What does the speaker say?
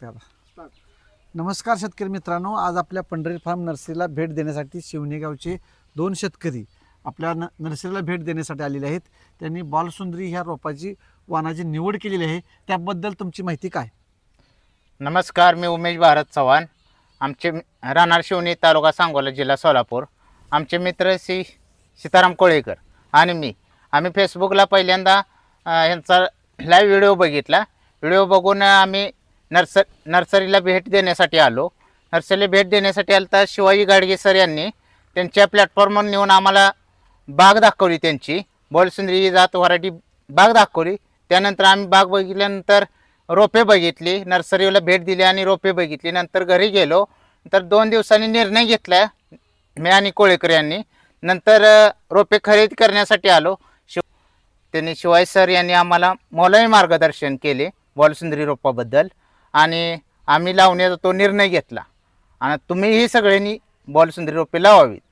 प्याला नमस्कार शेतकरी मित्रांनो आज आपल्या पंढरी फार्म नर्सरीला भेट देण्यासाठी शिवणे गावचे दोन शेतकरी आपल्या न नर्सरीला भेट देण्यासाठी आलेले आहेत. त्यांनी बालसुंदरी ह्या रोपाची वाणाची निवड केलेली आहे. त्याबद्दल तुमची माहिती काय? नमस्कार मी उमेश भारत चव्हाण. आमचे राहणार शिवणी तालुका सांगोला जिल्हा सोलापूर. आमचे मित्र श्री सीताराम कोळेकर आणि मी. आम्ही फेसबुकला पहिल्यांदा ह्यांचा लाईव्ह व्हिडिओ बघितला. व्हिडिओ बघून आम्ही नर्स नर्सरीला भेट देण्यासाठी आलो. नर्सरीला भेट देण्यासाठी आलं तर शिवाजी गाडगे सर यांनी. त्यांच्या प्लॅटफॉर्मवर नेऊन आम्हाला बाग दाखवली त्यांची. बॉलसुंदरी जात व्हरायटी बाग दाखवली. त्यानंतर आम्ही बाग बघितल्यानंतर रोपे बघितली. नर्सरीला भेट दिली आणि रोपे बघितली. नंतर घरी गेलो. नंतर दोन दिवसांनी निर्णय घेतला मी आणि कोळेकर यांनी. नंतर रोपे खरेदी करण्यासाठी आलो. शिव त्यांनी शिवाय सर यांनी आम्हाला मोलाई मार्गदर्शन केले बॉलसुंदरी रोपाबद्दल. आणि आम्ही लावण्याचा तो निर्णय घेतला. आणि तुम्हीही सगळ्यांनी बॉलसुंदरी रोपे लावावीत.